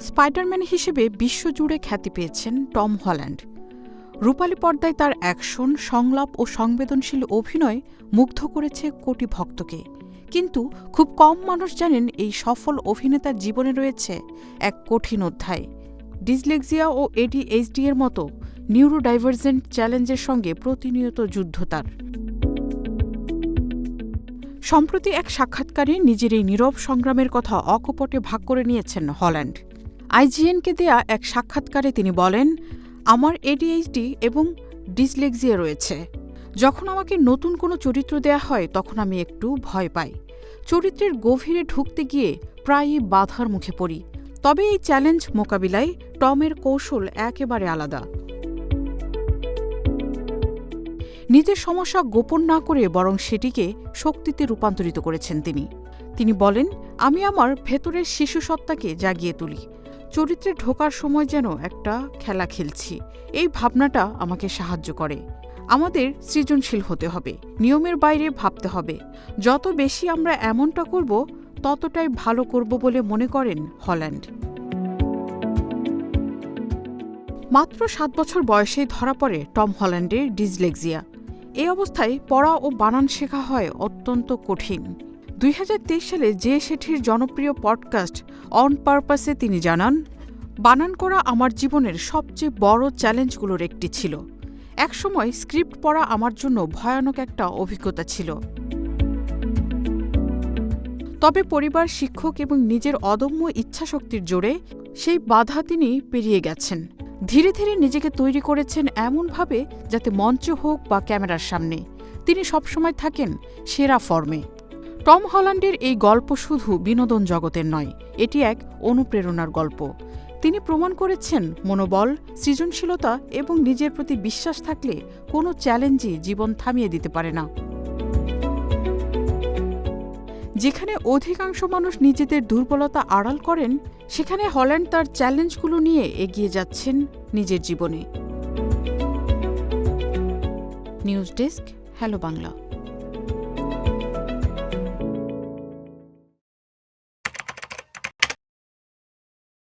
Spiderman হিসেবে বিশ্বজুড়ে খ্যাতি পেয়েছেন টম হল্যান্ড। রূপালী পর্দায় তার অ্যাকশন, সংলাপ ও সংবেদনশীল অভিনয় মুগ্ধ করেছে কোটি ভক্তকে। কিন্তু খুব কম মানুষ জানেন এই সফল অভিনেতার জীবনে রয়েছে এক কঠিন অধ্যায়। ডিসলেক্সিয়া ও এডিএইচডি এর মতো নিউরোডাইভার্জেন্ট চ্যালেঞ্জের সঙ্গে প্রতিনিয়ত যুদ্ধ তার। সম্প্রতি এক সাক্ষাৎকারে নিজের এই নীরব সংগ্রামের কথা অকপটে ভাগ করে নিয়েছেন হল্যান্ড। আইজিএনকে দেয়া এক সাক্ষাৎকারে তিনি বলেন, আমার এডিএইচডি এবং ডিসলেক্সিয়া রয়েছে। যখন আমাকে নতুন কোনো চরিত্র দেয়া হয়, তখন আমি একটু ভয় পাই। চরিত্রের গভীরে ঢুকতে গিয়ে প্রায়ই বাধার মুখে পড়ি। তবে এই চ্যালেঞ্জ মোকাবিলায় টমের কৌশল একেবারে আলাদা। নিজের সমস্যা গোপন না করে বরং সেটিকে শক্তিতে রূপান্তরিত করেছেন তিনি। তিনি বলেন, আমি আমার ভেতরের শিশু সত্তাকে জাগিয়ে তুলি। চরিত্রে ঢোকার সময় যেন একটা খেলা খেলছি। এই ভাবনাটা আমাকে সাহায্য করে। আমাদের সৃজনশীল হতে হবে, নিয়মের বাইরে ভাবতে হবে। যত বেশি আমরা এমনটা করব, ততটাই ভালো করব বলে মনে করেন হল্যান্ড। মাত্র সাত বছর বয়সেই ধরা পড়ে টম হল্যান্ডের ডিসলেক্সিয়া। এই অবস্থায় পড়া ও বানান শেখা হয় অত্যন্ত কঠিন। দুই হাজার তেইশ সালে জে শেঠির জনপ্রিয় পডকাস্ট অন পারপাসে তিনি জানান, বানান করা আমার জীবনের সবচেয়ে বড় চ্যালেঞ্জগুলোর একটি ছিল। একসময় স্ক্রিপ্ট পড়া আমার জন্য ভয়ানক একটা অভিজ্ঞতা ছিল। তবে পরিবার, শিক্ষক এবং নিজের অদম্য ইচ্ছাশক্তির জোরে সেই বাধা তিনি পেরিয়ে গেছেন। ধীরে ধীরে নিজেকে তৈরি করেছেন এমনভাবে যাতে মঞ্চ হোক বা ক্যামেরার সামনে। তিনি সবসময় থাকেন সেরা ফর্মে টম হল্যান্ডের এই গল্প শুধু বিনোদন জগতের নয়, এটি এক অনুপ্রেরণার গল্প। তিনি প্রমাণ করেছেন মনোবল, সৃজনশীলতা এবং নিজের প্রতি বিশ্বাস থাকলে কোনো চ্যালেঞ্জই জীবন থামিয়ে দিতে পারে না। যেখানে অধিকাংশ মানুষ নিজেদের দুর্বলতা আড়াল করেন, সেখানে হল্যান্ড তার চ্যালেঞ্জগুলো নিয়ে এগিয়ে যাচ্ছেন নিজের জীবনে। News desk, hello Bangla.